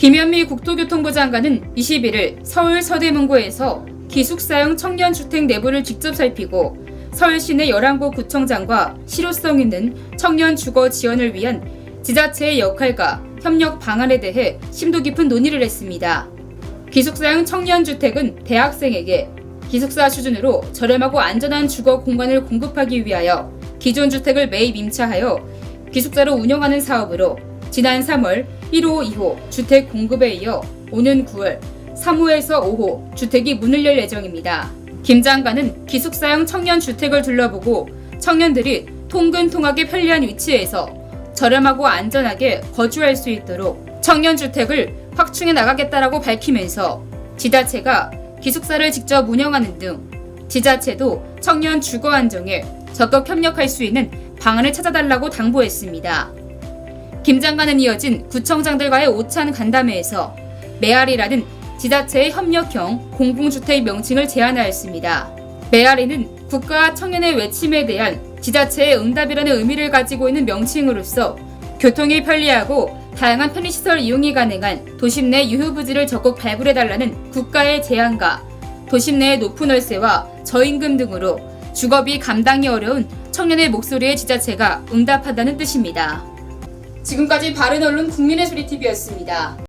김현미 국토교통부 장관은 21일 서울 서대문구에서 기숙사형 청년주택 내부를 직접 살피고 서울 시내 11곳 구청장과 실효성 있는 청년 주거 지원을 위한 지자체의 역할과 협력 방안에 대해 심도 깊은 논의를 했습니다. 기숙사형 청년주택은 대학생에게 기숙사 수준으로 저렴하고 안전한 주거 공간을 공급하기 위하여 기존 주택을 매입 임차하여 기숙사로 운영하는 사업으로 지난 3월 1호, 2호 주택 공급에 이어 오는 9월 3호에서 5호 주택이 문을 열 예정입니다. 김 장관은 기숙사형 청년 주택을 둘러보고 청년들이 통근통하게 편리한 위치에서 저렴하고 안전하게 거주할 수 있도록 청년 주택을 확충해 나가겠다라고 밝히면서 지자체가 기숙사를 직접 운영하는 등 지자체도 청년 주거 안정에 적극 협력할 수 있는 방안을 찾아달라고 당부했습니다. 김 장관은 이어진 구청장들과의 오찬 간담회에서 메아리라는 지자체의 협력형 공공주택 명칭을 제안하였습니다. 메아리는 국가와 청년의 외침에 대한 지자체의 응답이라는 의미를 가지고 있는 명칭으로서 교통이 편리하고 다양한 편의시설 이용이 가능한 도심 내 유휴부지를 적극 발굴해달라는 국가의 제안과 도심 내의 높은 월세와 저임금 등으로 주거비 감당이 어려운 청년의 목소리에 지자체가 응답한다는 뜻입니다. 지금까지 바른언론 국민의 소리TV였습니다.